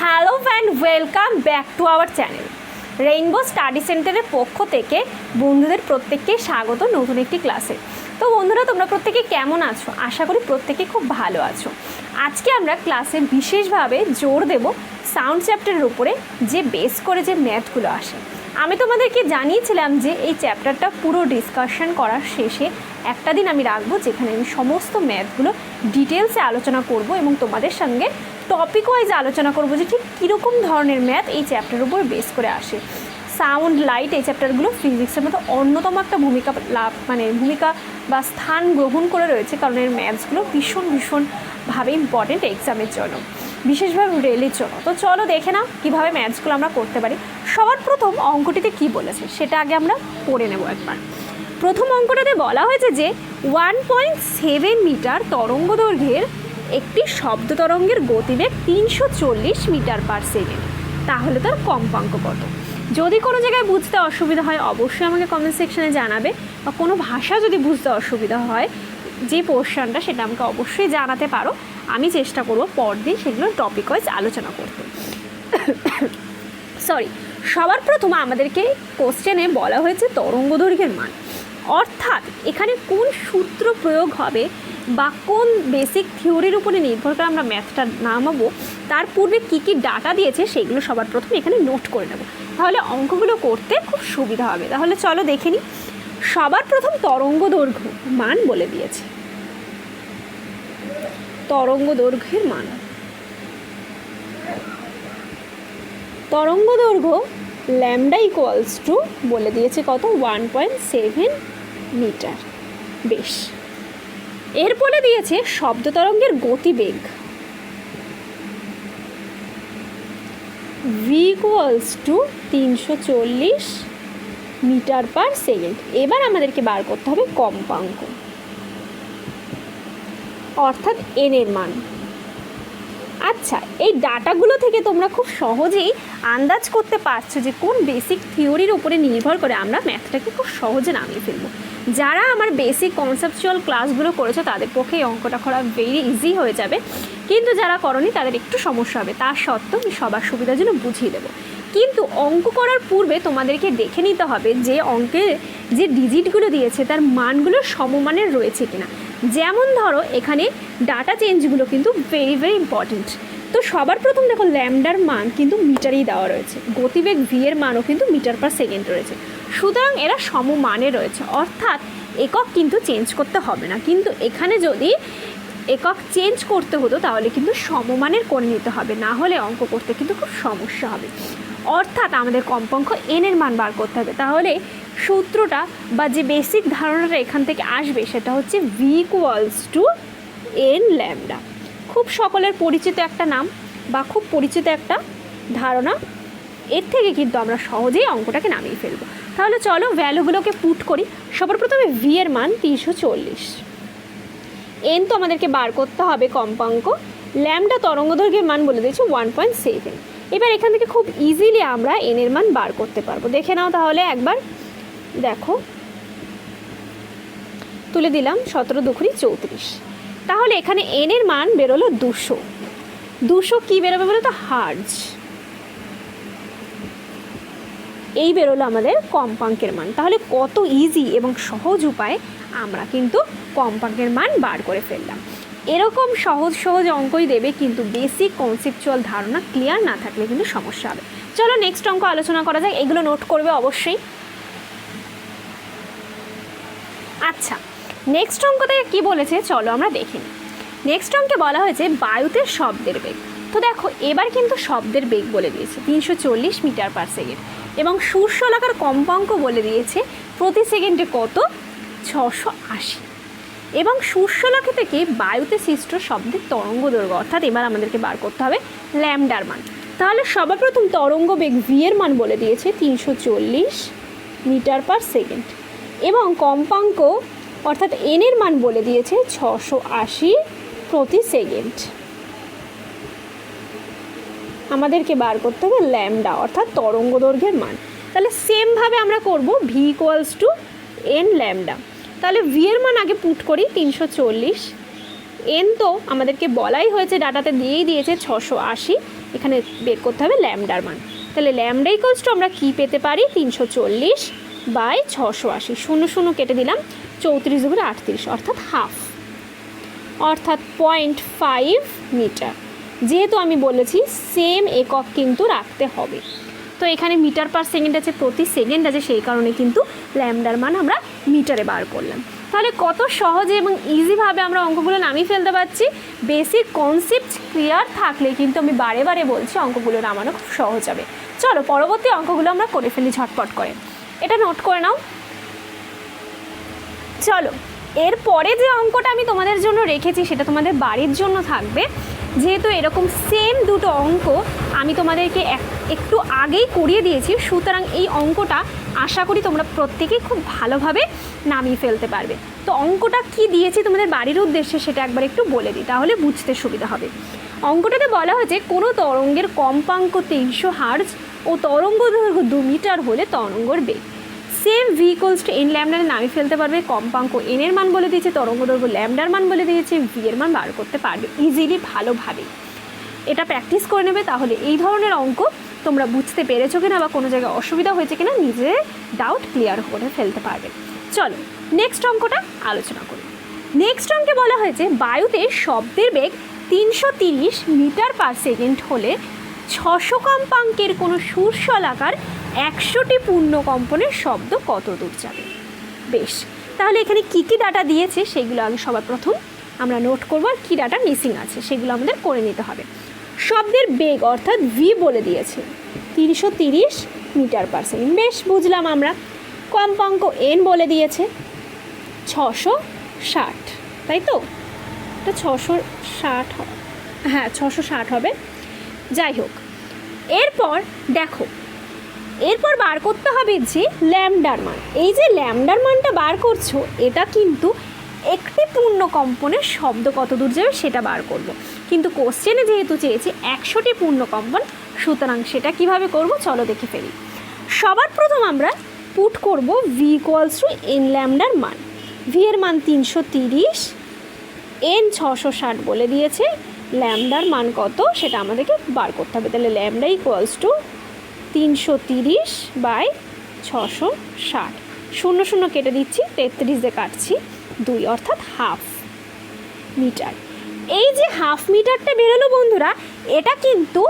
Hello and welcome back to our channel rainbow study সেন্টারের পক্ষ থেকে বন্ধুদের প্রত্যেককে স্বাগত নতুন একটি ক্লাসে তো বন্ধুরা, তোমরা প্রত্যেকে কেমন আছো? আশা করি প্রত্যেকে খুব ভালো আছো। আজকে আমরা ক্লাসে বিশেষভাবে জোর দেব সাউন্ড চ্যাপ্টারের উপরে যে বেস করে যে ম্যাথগুলো আসে। আমি তোমাদেরকে জানিয়েছিলাম যে এই চ্যাপ্টারটা পুরো ডিসকাশন করার শেষে একটা দিন আমি রাখব যেখানে আমি সমস্ত ম্যাথগুলো ডিটেলসে আলোচনা করব এবং তোমাদের সঙ্গে টপিক ওয়াইজ আলোচনা করব যে ঠিক কীরকম ধরনের ম্যাথ এই চ্যাপ্টারের উপর বেস করে আসে। সাউন্ড লাইট এই চ্যাপ্টারগুলো ফিজিক্সের মতো অন্যতম একটা ভূমিকা লাভ মানে ভূমিকা বা স্থান গ্রহণ করে রয়েছে কারণ এর ম্যাথসগুলো ভীষণ ভীষণভাবে ইম্পর্টেন্ট এক্সামের জন্য। বিশেষভাবে রেলের জন্য। তো চলো দেখে নাও কীভাবে ম্যাথসগুলো আমরা করতে পারি। সবার প্রথম অঙ্কটিতে কি বলেছে সেটা আগে আমরা পড়ে নেব একবার। প্রথম অঙ্কটাতে বলা হয়েছে যে ওয়ান পয়েন্ট সেভেন মিটার তরঙ্গ দৈর্ঘ্যের একটি শব্দ তরঙ্গের গতিবেগ তিনশো চল্লিশ মিটার পার সেকেন্ড তাহলে তার কম্পাঙ্ক কত? যদি কোনো জায়গায় বুঝতে অসুবিধা হয়, অবশ্যই আমাকে কমেন্ট সেকশনে জানাবে বা কোনো ভাষা যদি বুঝতে অসুবিধা হয়, যে পোর্শনটা সেটা আমাকে অবশ্যই জানাতে পারো। আমি চেষ্টা করব পরদিন সেগুলো টপিক ওয়াইজ আলোচনা করতে। সরি সবার প্রথম আমাদেরকে কোশ্চেনে বলা হয়েছে তরঙ্গ দৈর্ঘ্যের মান। অর্থাৎ এখানে কোন সূত্র প্রয়োগ হবে বা কোন বেসিক থিওরির উপরে নির্ভর করে আমরা ম্যাথটা নামাবো, তার পূর্বে কী কী ডাটা দিয়েছে সেগুলো সবার প্রথম এখানে নোট করে নেব। তাহলে অঙ্কগুলো করতে খুব সুবিধা হবে। তাহলে চলো দেখে নিই সবার প্রথম তরঙ্গ দৈর্ঘ্য মান বলে দিয়েছে। তরঙ্গ দৈর্ঘ্যের মান। তরঙ্গ দৈর্ঘ্য ল্যামডা ইকুয়ালস টু বলে দিয়েছে কত? ওয়ান পয়েন্ট সেভেন মিটার বেশ। এর বলে দিয়েছে শব্দ তরঙ্গের গতিবেগ। ভি ইকুয়ালস টু তিনশো চল্লিশ মিটার পার সেকেন্ড এবার আমাদেরকে বার করতে হবে কম্পাঙ্ক। অর্থাৎ এনের মান। আচ্ছা এই ডাটাগুলো থেকে তোমরা খুব সহজেই আন্দাজ করতে পারছ যে কোন বেসিক থিওরির উপরে নির্ভর করে আমরা ম্যাথটাকে খুব সহজে নামিয়ে ফেলব। যারা আমার বেসিক কনসেপচুয়াল ক্লাসগুলো করেছে, তাদের পক্ষে এই অঙ্কটা করা ভেরি ইজি হয়ে যাবে। কিন্তু যারা করনি, তাদের একটু সমস্যা হবে। তার সত্ত্বেও আমি সবার সুবিধার জন্য বুঝিয়ে দেবো। কিন্তু অঙ্ক করার পূর্বে তোমাদেরকে দেখে নিতে হবে যে অঙ্কের যে ডিজিটগুলো দিয়েছে, তার মানগুলো সমমানের রয়েছে কিনা। যেমন ধরো, এখানে ডাটা চেঞ্জগুলো কিন্তু ভেরি ভেরি ইম্পর্টেন্ট তো সবার প্রথম দেখো ল্যামডার মান কিন্তু মিটারেই দেওয়া রয়েছে। গতিবেগ ভি এর মানও কিন্তু মিটার পার সেকেন্ড রয়েছে। সুতরাং এরা সমমানে রয়েছে। অর্থাৎ একক কিন্তু চেঞ্জ করতে হবে না। কিন্তু এখানে যদি একক চেঞ্জ করতে হতো, তাহলে কিন্তু সমমানের করে নিতে হবে। না হলে অঙ্ক করতে কিন্তু খুব সমস্যা হবে। অর্থাৎ আমাদের কম্পাঙ্ক এন এর মান বার করতে হবে। তাহলে সূত্রটা বা যে বেসিক ধারণাটা এখান থেকে আসবে সেটা হচ্ছে V equals to N lambda খুব সকলের পরিচিত একটা নাম বা খুব পরিচিত একটা ধারণা, এর থেকে কিন্তু আমরা সহজেই অঙ্কটাকে নামিয়ে ফেলব। তাহলে চলো ভ্যালুগুলোকে পুট করি। সবার প্রথমে ভি এর মান তিনশো চল্লিশ। এন তো আমাদেরকে বার করতে হবে কম্পাঙ্ক ল্যামডা তরঙ্গ দৈর্ঘ্যের মান বলে দিয়েছে ওয়ান পয়েন্ট সেভেন এবার এখান থেকে খুব ইজিলি আমরা এন এর মান বার করতে পারব। দেখে নাও তাহলে একবার। দেখো। তুলে দিলাম সতেরো দুখুরি চৌত্রিশ। তাহলে এখানে এন এর মান বেরোলো দুশো। দুশো কী বেরোবে বলো তো হার্জ। এই বেরোলো আমাদের কম্পাঙ্কের মান। তাহলে কত ইজি এবং সহজ উপায়ে আমরা কিন্তু কম্পাঙ্কের মান বার করে ফেললাম। এরকম সহজ সহজ অঙ্কই দেবে, কিন্তু বেসিক কনসেপচুয়াল ধারণা ক্লিয়ার না থাকলে কিন্তু সমস্যা হবে। চলো নেক্সট অঙ্ক আলোচনা করা যাক, এগুলো নোট করবে অবশ্যই। আচ্ছা নেক্সট অঙ্ক থেকে কী বলেছে চলো আমরা দেখি নেক্সট অঙ্কে বলা হয়েছে বায়ুতে শব্দের বেগ। তো দেখো, এবার কিন্তু শব্দের বেগ বলে দিয়েছে, তিনশো চল্লিশ মিটার পার সেকেন্ড এবং সূর্যলাকার কম্পাঙ্ক বলে দিয়েছে, প্রতি সেকেন্ডে কত? ছশো আশি। এবং সূর্যলাখে থেকে বায়ুতে সৃষ্ট শব্দের তরঙ্গ দৈর্ঘ্য, অর্থাৎ এবার আমাদেরকে বার করতে হবে ল্যামডার মান। তাহলে সর্বপ্রথম তরঙ্গ বেগ ভি এর মান বলে দিয়েছে তিনশো চল্লিশ মিটার পার সেকেন্ড। এবং কম্পাঙ্ক, অর্থাৎ এন এর মান বলে দিয়েছে ছশো আশি প্রতি সেকেন্ড। আমাদেরকে বার করতে হবে ল্যামডা, অর্থাৎ তরঙ্গ দৈর্ঘ্যের মান। তাহলে সেমভাবে আমরা করব V equals to N lambda. তাহলে ভি এর মান আগে পুট করি তিনশো চল্লিশ। এন তো আমাদেরকে বলাই হয়েছে, ডাটাতে দিয়েই দিয়েছে ছশো আশি। এখানে বের করতে হবে ল্যামডার মান। তাহলে ল্যামডা ইকোয়ালস টু আমরা কী পেতে পারি? তিনশো চল্লিশ বাই ছশো আশি। শূন্য শূন্য কেটে দিলাম, চৌত্রিশ দুগুণে আটত্রিশ, অর্থাৎ হাফ অর্থাৎ পয়েন্ট ফাইভ মিটার যেহেতু আমি বলেছি সেম একক কিন্তু রাখতে হবে। তো এখানে মিটার পার সেকেন্ড আছে প্রতি সেকেন্ড আছে, সেই কারণে কিন্তু ল্যামডার মান আমরা মিটারে বার করলাম। তাহলে কত সহজে এবং ইজিভাবে আমরা অঙ্কগুলো নামিয়ে ফেলতে পারছি? বেসিক কনসেপ্ট ক্লিয়ার থাকলে কিন্তু আমি বারে বারে বলছি অঙ্কগুলো নামানো খুব সহজ হবে। চলো, পরবর্তী অঙ্কগুলো আমরা করে ফেলি ঝটপট করে। এটা নোট করে নাও। চলো এরপরে যে অঙ্কটা আমি তোমাদের জন্য রেখেছি সেটা তোমাদের বাড়ির জন্য থাকবে। যেহেতু এরকম সেম দুটো অঙ্ক, আমি তোমাদেরকে এক একটু আগেই করিয়ে দিয়েছি। সুতরাং এই অঙ্কটা আশা করি তোমরা প্রত্যেকেই খুব ভালোভাবে নামিয়ে ফেলতে পারবে। তো অঙ্কটা কি দিয়েছি তোমাদের বাড়ির উদ্দেশ্যে সেটা একবার একটু বলে দিই, তাহলে বুঝতে সুবিধা হবে। অঙ্কটাতে বলা হয়েছে, কোনো তরঙ্গের কম্পাঙ্ক তিনশো হার্জ ও তরঙ্গ দৈর্ঘ্য দু মিটার হলে তরঙ্গর বেগ। Same V equals to N ল্যামডারে নামিয়ে ফেলতে পারবে, কম্পাঙ্ক এন এর মান বলে দিয়েছে, তরঙ্গ দৈর্ঘ্য ল্যামডার মান বলে দিয়েছে ভি এর মান বার করতে পারবে ইজিলি ভালোভাবে। এটা প্র্যাকটিস করে নেবে, তাহলে এই ধরনের অঙ্ক তোমরা বুঝতে পেরেছ কিনা বা কোনো জায়গায় অসুবিধা হয়েছে কিনা, নিজে ডাউট ক্লিয়ার করে ফেলতে পারবে। চলো নেক্সট অঙ্কটা আলোচনা করি। নেক্সট অঙ্কে বলা হয়েছে, বায়ুতে শব্দের বেগ তিনশো তিরিশ মিটার পার সেকেন্ড হলে ছশো কম্পাঙ্কের কোনো সুরশলাকার একশোটি পূর্ণ কম্পনের শব্দ কত দূর যাবে? বেশ, তাহলে এখানে কী কী ডাটা দিয়েছে সেগুলো আগে সবার প্রথম আমরা নোট করব, আর কী ডাটা মিসিং আছে সেগুলো আমাদের করে নিতে হবে। শব্দের বেগ অর্থাৎ ভি বলে দিয়েছে। তিনশো তিরিশ মিটার পার সেকেন্ড বেশ, বুঝলাম আমরা। কম্পাঙ্ক এন বলে দিয়েছে। ছশো ষাট, তাই তো? এটা ছশো ষাট হ্যাঁ ছশো ষাট হবে। যাই হোক, এরপর দেখো, এরপর বার করতে হবে যে ল্যামডার মান। এই যে ল্যামডার মানটা বার করছ, এটা কিন্তু একটি পূর্ণ কম্পনের শব্দ কত দূর যাবে সেটা বার করব। কিন্তু কোশ্চেনে যেহেতু চেয়েছে, একশোটি পূর্ণ কম্পন সুতরাং সেটা কীভাবে করব চলো দেখে ফেলি। সবার প্রথম আমরা পুট করব ভি ইকুয়ালস টু এন ল্যামডার মান। ভি এর মান তিনশো তিরিশ এন ছশো ষাট বলে দিয়েছে ল্যামডার মান কত সেটা আমাদেরকে বার করতে হবে। তাহলে ল্যামডা ইকুয়ালস টু তিনশো তিরিশ বাই ছশো ষাট। শূন্য শূন্য কেটে দিচ্ছি, তেত্রিশ দিয়ে কাটছি, দুই অর্থাৎ হাফ মিটার এই যে হাফ মিটারটা বেরোলো বন্ধুরা, এটা কিন্তু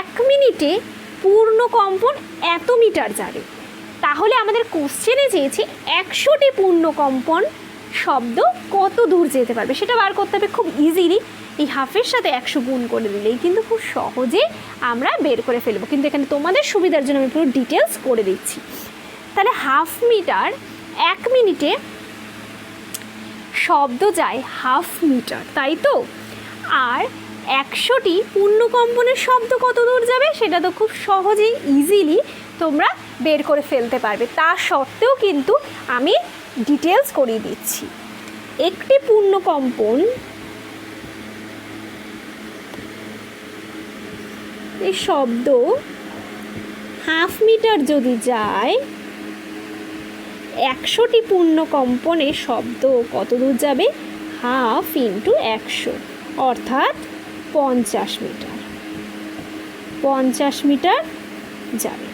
এক মিনিটে পূর্ণ কম্পন এত মিটার যাবে। তাহলে আমাদের কোশ্চেনে চেয়েছে, একশোটি পূর্ণ কম্পন শব্দ কত দূর যেতে পারবে? সেটা বার করতে হবে খুব ইজিলি এই হাফের সাথে একশো গুণ করে দিলেই কিন্তু খুব সহজে আমরা বের করে ফেলব। কিন্তু এখানে তোমাদের সুবিধার জন্য আমি পুরো ডিটেলস করে দিচ্ছি। তাহলে হাফ মিটার এক মিনিটে শব্দ যায় হাফ মিটার, তাই তো? আর একশোটি পূর্ণকম্পনের শব্দ কত দূর যাবে সেটা তো খুব সহজেই ইজিলি তোমরা বের করে ফেলতে পারবে। তা সত্ত্বেও কিন্তু আমি ডিটেলস করিয়ে দিচ্ছি। একটি পূর্ণকম্পন এই শব্দ হাফ মিটার যদি যায় একশোটি পূর্ণ কম্পনে শব্দ কত দূর যাবে? হাফ ইন্টু একশো, অর্থাৎ পঞ্চাশ মিটার। পঞ্চাশ মিটার যাবে।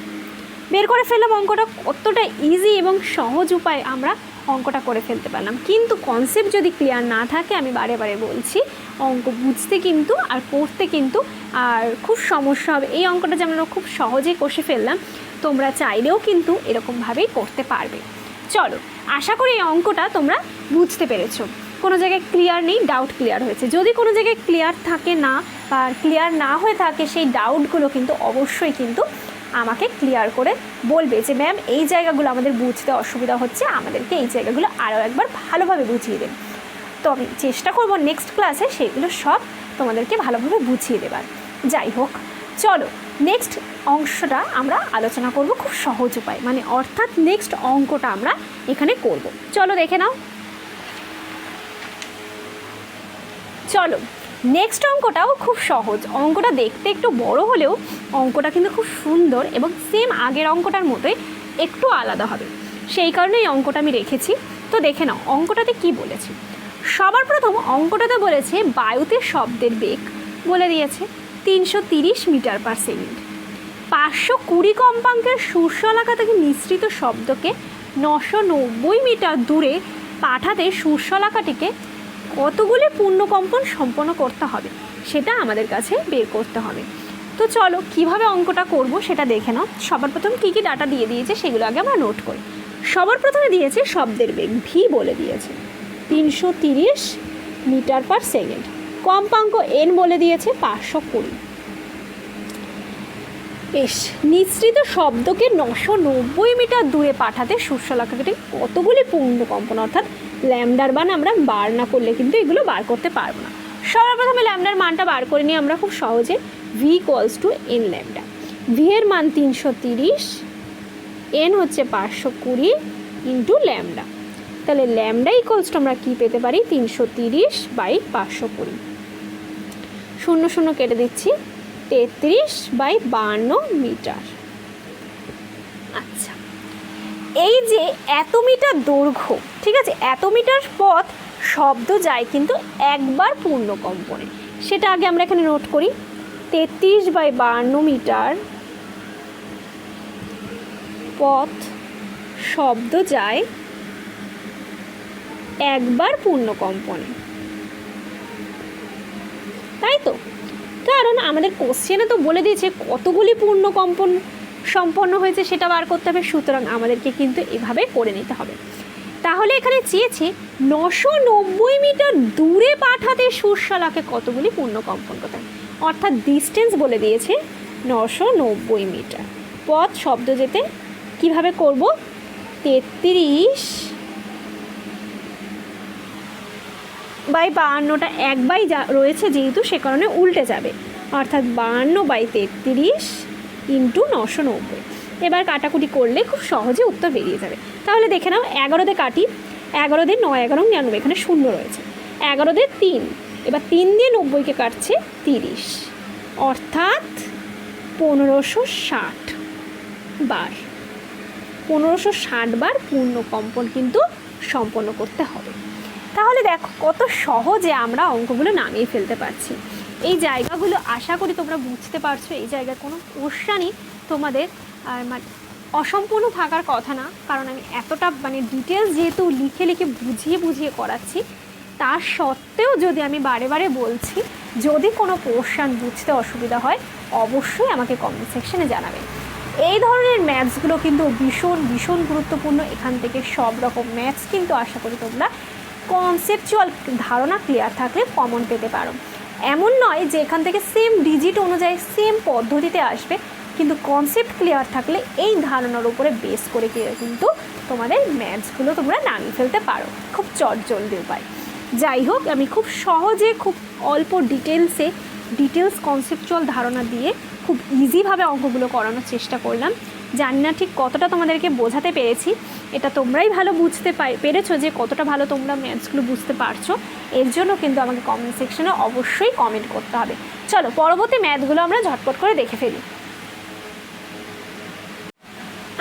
বের করে ফেললাম অঙ্কটা, কতটা ইজি এবং সহজ উপায় আমরা অঙ্কটা করে ফেলতে পারলাম। কিন্তু কনসেপ্ট যদি ক্লিয়ার না থাকে, আমি বারে বারে বলছি, অঙ্ক বুঝতে কিন্তু আর করতে কিন্তু আর খুব সমস্যা হবে। এই অঙ্কটা যেমন খুব সহজেই কষে ফেললাম, তোমরা চাইলেও কিন্তু এরকমভাবেই করতে পারবে। চলো, আশা করি এই অঙ্কটা তোমরা বুঝতে পেরেছ। কোনো জায়গায় ক্লিয়ার নেই ডাউট ক্লিয়ার হয়েছে। যদি কোনো জায়গায় ক্লিয়ার থাকে না বা ক্লিয়ার না হয়ে থাকে, সেই ডাউটগুলো কিন্তু অবশ্যই কিন্তু আমাকে ক্লিয়ার করে বলবে যে ম্যাম এই জায়গাগুলো আমাদের বুঝতে অসুবিধা হচ্ছে। আমাদেরকে এই জায়গাগুলো আরও একবার ভালোভাবে বুঝিয়ে দেন তো আমি চেষ্টা করব নেক্সট ক্লাসে সেগুলো সব তোমাদেরকে ভালোভাবে বুঝিয়ে দেবার। যাই হোক, চলো নেক্সট অংশটা আমরা আলোচনা করব খুব সহজ উপায়। মানে অর্থাৎ নেক্সট অঙ্কটা আমরা এখানে করব। চলো দেখে নাও। চলো নেক্সট অঙ্কটাও খুব সহজ। অঙ্কটা দেখতে একটু বড় হলেও অঙ্কটা কিন্তু খুব সুন্দর এবং সেম আগের অঙ্কটার মতোই একটু আলাদা হবে। সেই কারণে এই অঙ্কটা আমি রেখেছি। তো দেখে নাও, অঙ্কটাতে কি বলেছি? সবার প্রথম অঙ্কটাতে বলেছে বায়ুতে শব্দের বেগ বলে দিয়েছে, তিনশো মিটার পার সেকেন্ড। পাঁচশো কুড়ি কম্পাঙ্কের শীর্ষ এলাকা থেকে মিশ্রিত শব্দকে নশো নব্বই মিটার দূরে পাঠাতে শীর্ষ এলাকাটিকে কতগুলি পূর্ণকম্পন সম্পন্ন করতে হবে, সেটা আমাদের কাছে বের করতে হবে। তো চলো, কীভাবে অঙ্কটা করব সেটা দেখে নাও। সবার প্রথম কী কী ডাটা দিয়ে দিয়েছে সেগুলো আগে আমরা নোট করি। সবার প্রথমে দিয়েছে শব্দের বেগ ভি বলে দিয়েছে। তিনশো তিরিশ মিটার পার সেকেন্ড। কম্পাঙ্ক এন বলে দিয়েছে পাঁচশো কুড়ি। বেশ নিঃসৃত শব্দকে নশো নব্বই মিটার দূরে পাঠাতে শস্যলাকাটি কতগুলি পূর্ণ কম্পন, অর্থাৎ ল্যামডার মান আমরা বার না করলে কিন্তু এগুলো বার করতে পারব না। সবার প্রথমে ল্যামডার মানটা বার করে নিয়ে আমরা খুব সহজে V equals to N lambda. V এর মান তিনশো তিরিশ এন হচ্ছে পাঁচশো কুড়ি ইন্টু ল্যামডা। তাহলে ল্যামডা ইকুয়ালস টু আমরা কী পেতে পারি? তিনশো তিরিশ বাই পাঁচশো কুড়ি। শূন্য শূন্য কেটে দিচ্ছি। তেত্রিশ বাই বান্ন মিটার। আচ্ছা এই যে এত মিটার দৈর্ঘ্য, ঠিক আছে, এত মিটার পথ শব্দ যায় কিন্তু একবার পূর্ণ কম্পনে। সেটা আগে আমরা এখানে নোট করি। তেত্রিশ বাই বান্ন মিটার পথ শব্দ যায় একবার পূর্ণ কম্পনে তাই তো কারণ আমাদের কোশ্চেনে তো বলে দিয়েছে কতগুলি পূর্ণ কম্পন সম্পন্ন হয়েছে সেটা বার করতে হবে, সুতরাং আমাদেরকে কিন্তু এভাবে করে নিতে হবে। তাহলে এখানে চেয়েছে নশো নব্বই মিটার দূরে পাঠাতে সুরশালাকে কতগুলি পূর্ণ কম্পন করতে হবে। অর্থাৎ ডিস্টেন্স বলে দিয়েছে নশো নব্বই মিটার। পথ, শব্দ যেতে কীভাবে করব? তেত্রিশ বাই বাহান্নটা এক বাই যা রয়েছে যেহেতু, সে কারণে উল্টে যাবে। অর্থাৎ বাহান্ন বাই তেত্রিশ ইন্টু নশো নব্বই। এবার কাটাকুটি করলে খুব সহজে উত্তর বেরিয়ে যাবে। তাহলে দেখে নাও, এগারোতে কাটি এগারো এগারোতে নয়, এগারো নিরানব্বই, এখানে শূন্য রয়েছে। এগারো এগারোতে তিন, এবার তিন দিয়ে নব্বইকে কাটছে তিরিশ। অর্থাৎ পনেরোশো ষাট বার। পনেরোশো ষাট বার পূর্ণ কম্পন কিন্তু সম্পন্ন করতে হবে। তাহলে দেখো, কত সহজে আমরা অঙ্কগুলো নামিয়ে ফেলতে পারছি। এই জায়গাগুলো আশা করি তোমরা বুঝতে পারছ, এই জায়গায় কোনো কোশ্চানই তোমাদের মানে অসম্পূর্ণ থাকার কথা না, কারণ আমি এতটা মানে ডিটেলস যেহেতু লিখে লিখে বুঝিয়ে বুঝিয়ে করাচ্ছি, তার সত্ত্বেও যদি আমি বারে বারে বলছি, যদি কোনো কোশ্চান বুঝতে অসুবিধা হয়, অবশ্যই আমাকে কমেন্ট সেকশনে জানাবেন এই ধরনের ম্যাথসগুলো কিন্তু ভীষণ ভীষণ গুরুত্বপূর্ণ, এখান থেকে সব রকম ম্যাথস কিন্তু আশা করি তোমরা কনসেপচুয়াল ধারণা ক্লিয়ার থাকলে কমন পেতে পারো। এমন নয় যে এখান থেকে সেম ডিজিট অনুযায়ী সেম পদ্ধতিতে আসবে, কিন্তু কনসেপ্ট ক্লিয়ার থাকলে এই ধারণার উপরে বেস করে কিন্তু তোমাদের ম্যাথসগুলো তোমরা নামিয়ে ফেলতে পারো। খুব চটজলদি উপায়। যাই হোক, আমি খুব সহজে, খুব অল্প ডিটেলসে ডিটেলস কনসেপচুয়াল ধারণা দিয়ে খুব ইজিভাবে অঙ্কগুলো করানোর চেষ্টা করলাম। জানি না ঠিক কতটা তোমাদেরকে বোঝাতে পেরেছি। এটা তোমরাই ভালো বুঝতে পেরেছ যে কতটা ভালো তোমরা ম্যাথসগুলো বুঝতে পারছ। এর জন্য কিন্তু আমাকে কমেন্ট সেকশনে অবশ্যই কমেন্ট করতে হবে। চলো, পরবর্তী ম্যাথগুলো আমরা ঝটপট করে দেখে ফেলি।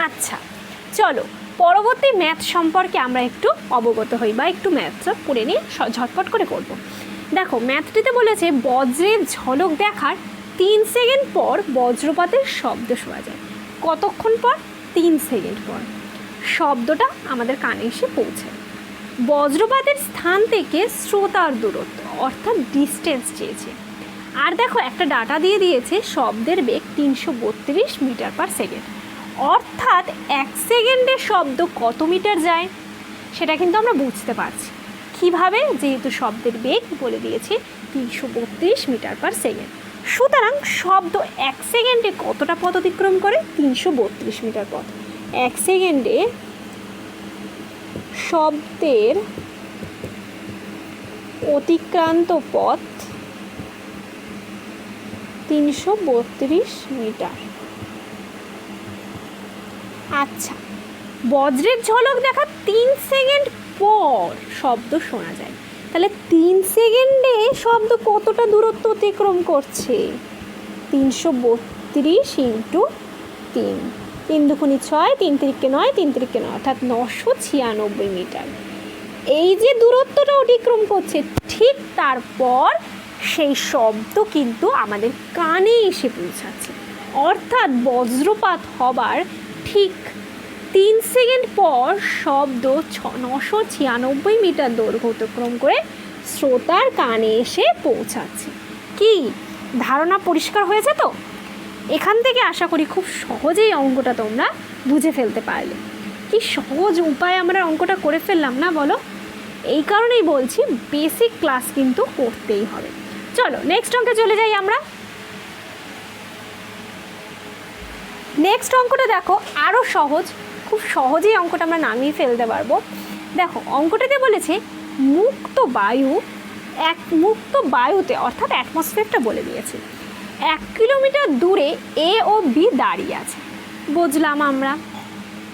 আচ্ছা চলো, পরবর্তী ম্যাথ সম্পর্কে আমরা একটু অবগত হই বা একটু ম্যাথটা করে নিয়ে ঝটপট করে করব। দেখো, ম্যাথটিতে বলেছে বজ্রের ঝলক দেখার তিন সেকেন্ড পর বজ্রপাতের শব্দ শোনা যায়। কতক্ষণ পর? তিন সেকেন্ড পর। শব্দটা আমাদের কানে এসে পৌঁছায় বজ্রপাতের স্থান থেকে শ্রোতার দূরত্ব, অর্থাৎ ডিস্টেন্স চেয়েছে। আর দেখো, একটা ডাটা দিয়ে দিয়েছে, শব্দের বেগ তিনশো বত্রিশ মিটার পার সেকেন্ড অর্থাৎ এক সেকেন্ডে শব্দ কত মিটার যায়? সেটা কিন্তু আমরা বুঝতে পারছি। কীভাবে? যেহেতু শব্দের বেগ বলে দিয়েছে, তিনশো বত্রিশ মিটার পার সেকেন্ড সুতরাং শব্দ এক সেকেন্ডে কতটা পথ অতিক্রম করে? তিনশো বত্রিশ মিটার পথ। এক সেকেন্ডে শব্দের অতিক্রান্ত পথ তিনশো বত্রিশ মিটার। আচ্ছা বজ্রের ঝলক দেখা তিন সেকেন্ড পর শব্দ শোনা যায়। তাহলে তিন সেকেন্ডে শব্দ কতটা দূরত্ব অতিক্রম করছে? তিনশো বত্রিশ ইন্টু তিন। তিন দুখুনি ছয়, তিন তিরিককে নয়, তিন তিরিককে নয়, অর্থাৎ নশো ছিয়ানব্বই মিটার। এই যে দূরত্বটা অতিক্রম করছে, ঠিক তারপর সেই শব্দ কিন্তু আমাদের কানে এসে পৌঁছাচ্ছে। অর্থাৎ বজ্রপাত হবার ঠিক তিন সেকেন্ড পর শব্দ ছ নশো ছিয়ানব্বই মিটার দৈর্ঘ্য অতিক্রম করে শ্রোতার কানে এসে পৌঁছাচ্ছে। কি? ধারণা পরিষ্কার হয়েছে তো? এখান থেকে আশা করি খুব সহজেই অঙ্কটা তোমরা বুঝে ফেলতে পারলে। কি সহজ উপায় আমরা অঙ্কটা করে ফেললাম না বলো? এই কারণেই বলছি বেসিক ক্লাস কিন্তু করতেই হবে। চলো নেক্সট অঙ্কে চলে যাই আমরা। নেক্সট অঙ্কটা দেখো আরও সহজ। খুব সহজেই অঙ্কটা আমরা নামিয়ে ফেলতে পারব। দেখো, অঙ্কটাতে বলেছে মুক্ত বায়ু, এক মুক্ত বায়ুতে, অর্থাৎ অ্যাটমসফিয়ারটা বলে দিয়েছে, এক কিলোমিটার দূরে এ ও বি দাঁড়িয়ে আছে। বুঝলাম আমরা?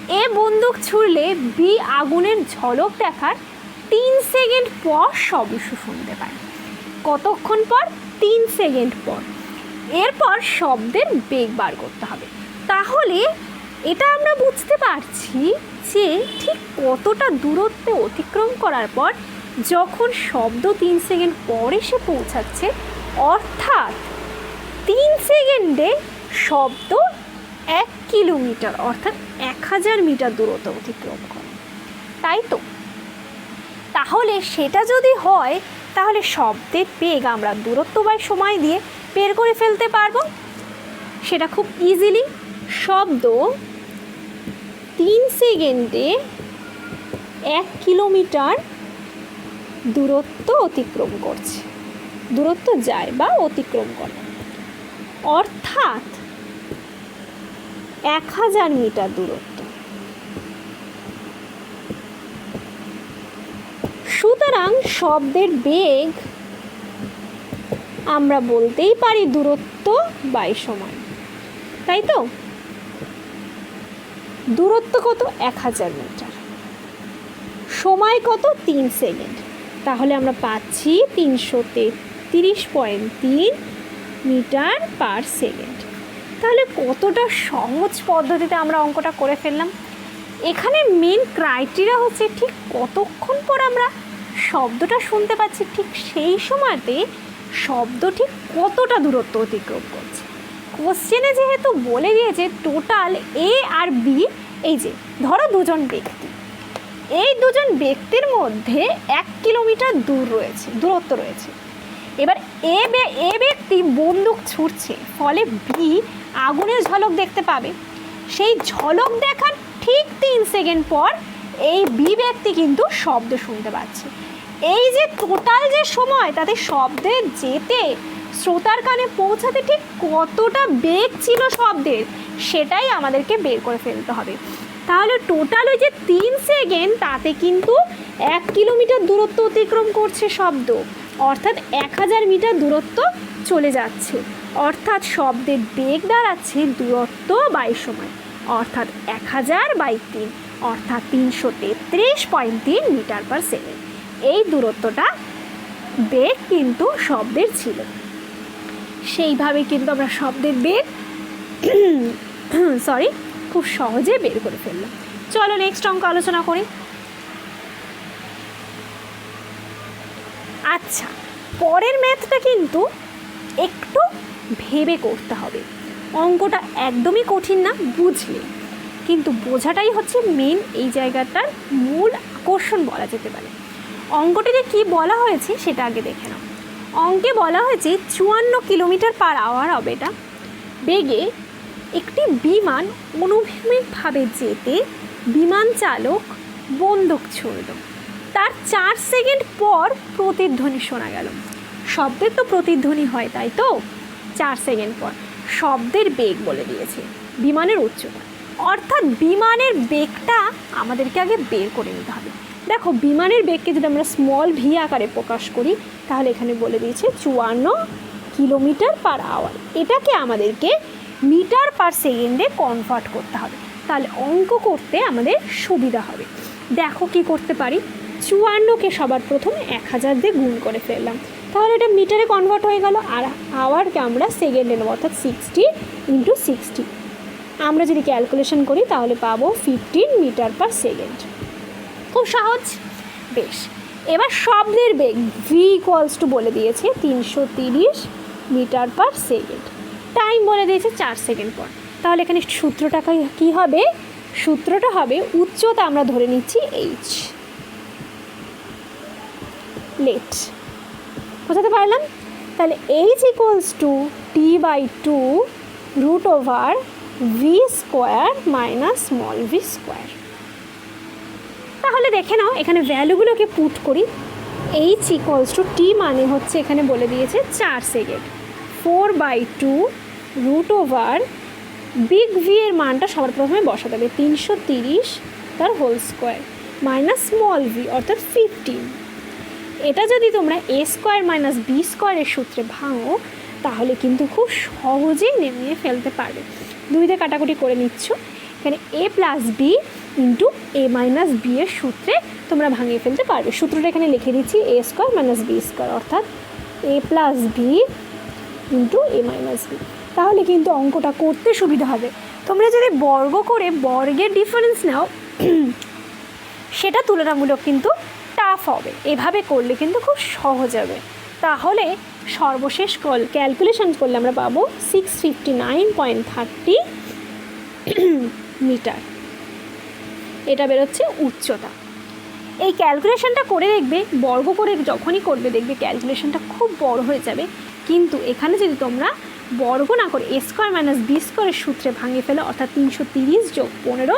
এ বন্দুক ছুড়লে বি আগুনের ঝলক দেখার তিন সেকেন্ড পর শব্দ শুনতে পায়। কতক্ষণ পর? তিন সেকেন্ড পর। এরপর শব্দের বেগ বার করতে হবে। তাহলে এটা আমরা বুঝতে পারছি যে ঠিক কতটা দূরত্ব অতিক্রম করার পর যখন শব্দ তিন সেকেন্ড পর এসে পৌঁছাচ্ছে, অর্থাৎ তিন সেকেন্ডে শব্দ এক কিলোমিটার, অর্থাৎ এক হাজার মিটার দূরত্ব অতিক্রম করে। তাই তো? তাহলে সেটা যদি হয়, তাহলে শব্দের বেগ আমরা দূরত্ব বাই সময় দিয়ে বের করে ফেলতে পারব। সেটা খুব ইজিলি শব্দ তিন সেকেন্ডে এক কিলোমিটার দূরত্ব অতিক্রম করছে। দূরত্ব যায় বা অতিক্রম করে। অর্থাৎ এক হাজার মিটার দূরত্ব। সুতরাং শব্দের বেগ আমরা বলতেই পারি দূরত্ব বাই সময় তাই তো? দূরত্ব কত? এক হাজার মিটার। সময় কত? তিন সেকেন্ড। তাহলে আমরা পাচ্ছি তিনশো তেত্রিশ পয়েন্ট তিন মিটার পার সেকেন্ড। তাহলে কতটা সহজ পদ্ধতিতে আমরা অঙ্কটা করে ফেললাম? এখানে মেন ক্রাইটেরিয়া হচ্ছে ঠিক কতক্ষণ পর আমরা শব্দটা শুনতে পাচ্ছি, ঠিক সেই সময়তে শব্দ ঠিক কতটা দূরত্ব অতিক্রম করছে। কোশ্চেনে যেহেতু বলে দিয়েছে টোটাল এ আর বি এই যে, ধরো দুজন ব্যক্তি। এই দুজন ব্যক্তির মধ্যে এক কিলোমিটার দূর রয়েছে, দূরত্ব রয়েছে। এবার এ এ ব্যক্তি বন্দুক ছুটছে ফলে বি আগুনের ঝলক দেখতে পাবে। সেই ঝলক দেখার ঠিক তিন সেকেন্ড পর এই বি ব্যক্তি কিন্তু শব্দ শুনতে পাচ্ছে। এই যে টোটাল যে সময়, তাতে শব্দে যেতে শ্রোতার কানে পৌঁছাতে ঠিক কতটা বেগ ছিল শব্দের, সেটাই আমাদেরকে বের করে ফেলতে হবে। তাহলে টোটাল ওই যে তিন সেকেন্ড তাতে কিন্তু এক কিলোমিটার দূরত্ব অতিক্রম করছে শব্দ। অর্থাৎ এক হাজার মিটার দূরত্ব চলে যাচ্ছে। অর্থাৎ শব্দের বেগ দাঁড়াচ্ছে দূরত্ব বাই সময়। অর্থাৎ এক হাজার বাই তিন, অর্থাৎ তিনশো তেত্রিশ পয়েন্ট তিন মিটার পার সেকেন্ড এই দূরত্বটা বেগ কিন্তু শব্দের ছিল। সেইভাবে কিন্তু আমরা শব্দের বের সরি খুব সহজে বের করে ফেললাম। চলো নেক্সট অঙ্ক আলোচনা করি। আচ্ছা পরের ম্যাথটা কিন্তু একটু ভেবে করতে হবে। অঙ্কটা একদমই কঠিন না, বুঝলে। কিন্তু বোঝাটাই হচ্ছে মেন এই জায়গাটার মূল আকর্ষণ বলা যেতে পারে। অঙ্কটিতে কি বলা হয়েছে সেটা আগে দেখে নাও। অঙ্কে বলা হয়েছে চুয়ান্ন কিলোমিটার পার আওয়ার হবে এটা। বেগে একটি বিমান অনুভূমিকভাবে যেতে বিমান চালক বন্দুক ছুড়ল। তার চার সেকেন্ড পর প্রতিধ্বনি শোনা গেল। শব্দের তো প্রতিধ্বনি হয়, তাই তো? চার সেকেন্ড পর। শব্দের বেগ বলে দিয়েছে বিমানের উচ্চতা। অর্থাৎ বিমানের বেগটা আমাদেরকে আগে বের করে নিতে হবে। দেখো, বিমানের বেগকে যদি আমরা স্মল ভি আকারে প্রকাশ করি, তাহলে এখানে বলে দিয়েছে চুয়ান্ন কিলোমিটার পার আওয়ার এটাকে আমাদেরকে মিটার পার সেকেন্ডে কনভার্ট করতে হবে। তাহলে অঙ্ক করতে আমাদের সুবিধা হবে। দেখো কি করতে পারি। চুয়ান্নকে সবার প্রথম এক হাজার দিয়ে গুণ করে ফেললাম। তাহলে এটা মিটারে কনভার্ট হয়ে গেল। আর আওয়ারকে আমরা সেকেন্ডে নেব, অর্থাৎ সিক্সটি ইন্টু সিক্সটি আমরা যদি ক্যালকুলেশন করি, তাহলে পাবো ফিফটিন মিটার পার সেকেন্ড খুব সহজ। বেশ, এবার শব্দের বেগ ভি ইকুয়ালস টু বলে দিয়েছে তিনশো তিরিশ মিটার পার সেকেন্ড টাইম বলে দিয়েছে চার সেকেন্ড পর। তাহলে এখানে সূত্রটা কি- হবে? সূত্রটা হবে উচ্চতা আমরা ধরে নিচ্ছি এইচ লেট বোঝাতে পারলাম? তাহলে H equals to T by two root over V square minus small V square তাহলে দেখে নাও, এখানে ভ্যালুগুলোকে পুট করি। এইচ ইকুয়ালস টু টি মানে হচ্ছে এখানে বলে দিয়েছে চার second. Four by two root over big V এর মানটা সবার প্রথমে বসাতে হবে। তিনশো তিরিশ তার whole square minus small V অর্থাৎ ফিফটিন এটা যদি তোমরা এ স্কোয়ার মাইনাস বি স্কোয়ারের সূত্রে ভাঙো, তাহলে কিন্তু খুব সহজেই নেমে ফেলতে পারবে। দুইতে কাটাকুটি করে নিচ্ছ। এখানে A plus B into A minus B এর সূত্রে তোমরা ভাঙিয়ে ফেলতে পারবে। সূত্রটা এখানে লিখে দিচ্ছি, A square minus B square, অর্থাৎ A plus B into A minus B. তাহলে কিন্তু অঙ্কটা করতে সুবিধা হবে। তোমরা যদি বর্গ করে বর্গের ডিফারেন্স নাও, সেটা তুলনামূলক কিন্তু টাফ হবে। এভাবে করলে কিন্তু খুব সহজ হবে। তাহলে সর্বশেষ কল ক্যালকুলেশন করলে আমরা পাবো six fifty nine point thirty metre এটা বেরোচ্ছে উচ্চতা। এই ক্যালকুলেশনটা করে দেখবে, বর্গ করে যখনই করবে, দেখবে ক্যালকুলেশনটা খুব বড় হয়ে যাবে। কিন্তু এখানে যদি তোমরা বর্গ না করে এ স্কোয়ার মাইনাস বি স্কোয়ারের সূত্রে ভাঙিয়ে ফেলো, অর্থাৎ তিনশো তিরিশ যোগ পনেরো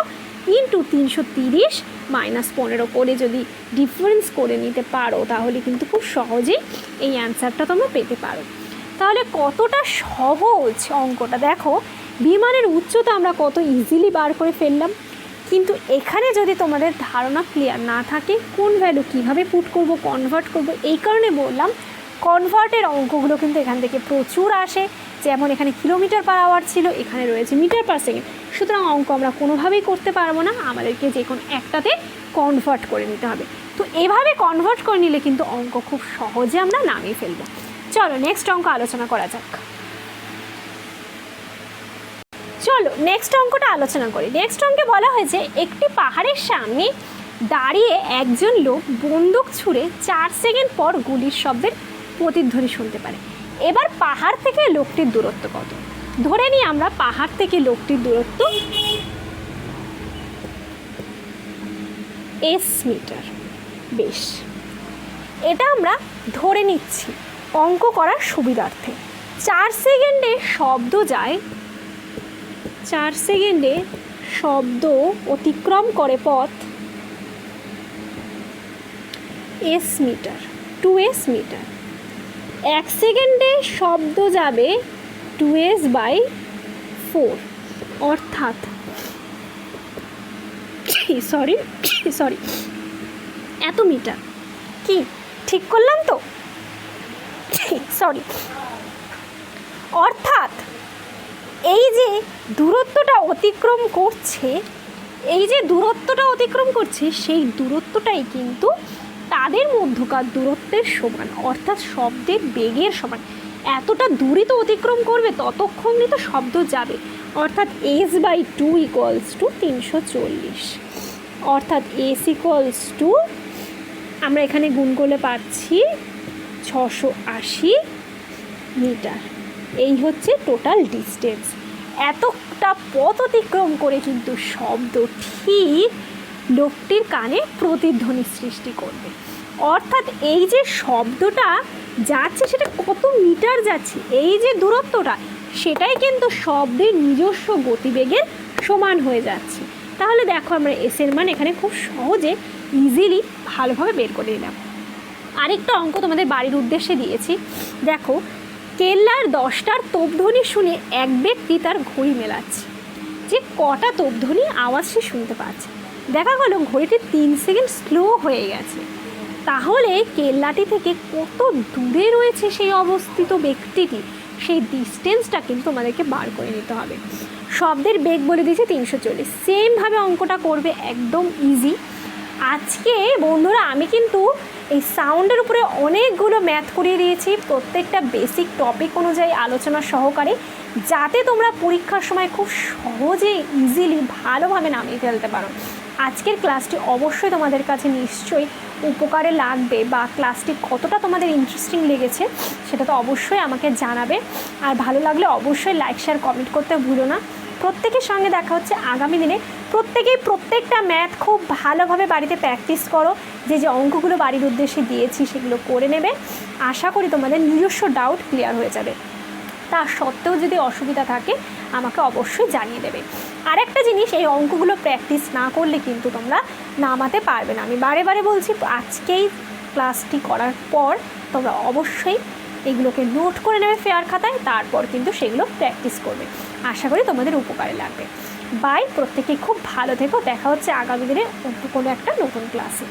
ইন্টু তিনশো তিরিশ মাইনাস পনেরো করে যদি ডিফারেন্স করে নিতে পারো, তাহলে কিন্তু খুব সহজেই এই অ্যান্সারটা তোমরা পেতে পারো। তাহলে কতটা সহজ অঙ্কটা? দেখো, বিমানের উচ্চতা আমরা কত ইজিলি বার করে ফেললাম। কিন্তু এখানে যদি তোমাদের ধারণা ক্লিয়ার না থাকে, কোন ভ্যালু কীভাবে পুট করব কনভার্ট করব, এই কারণে বললাম কনভার্টের অঙ্কগুলো কিন্তু এখান থেকে প্রচুর আসে। যেমন এখানে কিলোমিটার পার আওয়ার ছিল, এখানে রয়েছে মিটার পার সেকেন্ড সুতরাং অঙ্ক আমরা কোনোভাবেই করতে পারব না, আমাদেরকে যে কোনো একটাতে কনভার্ট করে নিতে হবে। তো এভাবে কনভার্ট করে নিলে কিন্তু অঙ্ক খুব সহজে আমরা নামিয়ে ফেলব। চলো নেক্সট অঙ্ক আলোচনা করা যাক। চলো নেক্সট অঙ্কটা আলোচনা করি। নেক্সট অঙ্কে বলা হয়েছে, একটি পাহাড়ের সামনে দাঁড়িয়ে একজন লোক বন্দুক ছুঁড়ে চার সেকেন্ড পর গুলির শব্দের প্রতিধ্বনি শুনতে পারে। এবার পাহাড় থেকে লোকটির দূরত্ব কত? ধরে নিই আমরা পাহাড় থেকে লোকটির দূরত্ব এস মিটার বেশ। এটা আমরা ধরে নিচ্ছি অঙ্ক করার সুবিধার্থে। চার সেকেন্ডে শব্দ যায় চার সেকেন্ডে শব্দ অতিক্রম করে পথ S metre two S metre এক সেকেন্ডে শব্দ যাবে টু এস বাই ফোর অর্থাৎ সরি সরি এত মিটার কি, ঠিক করলাম তো? সরি অর্থাৎ এই যে দূরত্বটা অতিক্রম করছে, এই যে দূরত্বটা অতিক্রম করছে, সেই দূরত্বটাই কিন্তু তাদের মধ্যকার দূরত্বের সমান, অর্থাৎ শব্দের বেগের সমান। এতটা দূরই তো অতিক্রম করবে, ততক্ষণই তো শব্দ যাবে। অর্থাৎ S by two equals to তিনশো চল্লিশ। অর্থাৎ এস ইকুয়ালস টু আমরা এখানে গুণ করলে পাচ্ছি ছশো আশি মিটার। এই হচ্ছে টোটাল ডিস্টেন্স এতটা পথ অতিক্রম করে কিন্তু শব্দ ঠিক লোকটির কানে প্রতিধ্বনি সৃষ্টি করবে। অর্থাৎ এই যে শব্দটা যাচ্ছে, সেটা কত মিটার যাচ্ছে, এই যে দূরত্বটা, সেটাই কিন্তু শব্দের নিজস্ব গতিবেগের সমান হয়ে যাচ্ছে। তাহলে দেখো আমরা এসের মান এখানে খুব সহজে ইজিলি ভালোভাবে বের করে নিলাম। আরেকটা অঙ্ক তোমাদের বাড়ির উদ্দেশ্যে দিয়েছি। দেখো কেল্লার দশটার তোপধ্বনি শুনে এক ব্যক্তি তার ঘড়ি মেলাচ্ছে। যে কটা তোপধ্বনি আওয়াজ সে শুনতে পাচ্ছে। দেখা গেল ঘড়িটি তিন সেকেন্ড স্লো হয়ে গেছে। তাহলে কেল্লাটি থেকে কত দূরে রয়েছে সেই অবস্থিত ব্যক্তিটি? সেই ডিস্টেন্সটা কিন্তু আমাদেরকে বার করে নিতে হবে। শব্দের বেগ বলে দিয়েছে তিনশো চল্লিশ। সেমভাবে অঙ্কটা করবে একদম ইজি আজকে বন্ধুরা আমি কিন্তু এই সাউন্ডের উপরে অনেকগুলো ম্যাথ করিয়ে দিয়েছি। প্রত্যেকটা বেসিক টপিক অনুযায়ী আলোচনা সহকারে, যাতে তোমরা পরীক্ষার সময় খুব সহজে ইজিলি ভালোভাবে নামিয়ে ফেলতে পারো। আজকের ক্লাসটি অবশ্যই তোমাদের কাছে নিশ্চয়ই উপকারে লাগবে বা ক্লাসটি কতটা তোমাদের ইন্টারেস্টিং লেগেছে, সেটা তো অবশ্যই আমাকে জানাবে। আর ভালো লাগলে অবশ্যই লাইক শেয়ার কমেন্ট করতে ভুলো না। প্রত্যেকের সঙ্গে দেখা হচ্ছে আগামী দিনে। প্রত্যেকেই প্রত্যেকটা ম্যাথ খুব ভালোভাবে বাড়িতে প্র্যাকটিস করো। যে যে অঙ্কগুলো বাড়ির উদ্দেশ্যে দিয়েছি সেগুলো করে নেবে। আশা করি তোমাদের নিজস্ব ডাউট ক্লিয়ার হয়ে যাবে। তা সত্ত্বেও যদি অসুবিধা থাকে, আমাকে অবশ্যই জানিয়ে দেবে। আর একটা জিনিস, এই অঙ্কগুলো প্র্যাকটিস না করলে কিন্তু তোমরা নামাতে পারবে না। আমি বারে বারে বলছি, আজকেই ক্লাসটি করার পর তোমরা অবশ্যই এগুলোকে নোট করে নেবে ফেয়ার খাতায়, তারপর কিন্তু সেগুলো প্র্যাকটিস করবে। আশা করি তোমাদের উপকারে লাগবে। বাই প্রত্যেকে খুব ভালো থেকো। দেখা হচ্ছে আগামী দিনে কোনো একটা নতুন ক্লাসে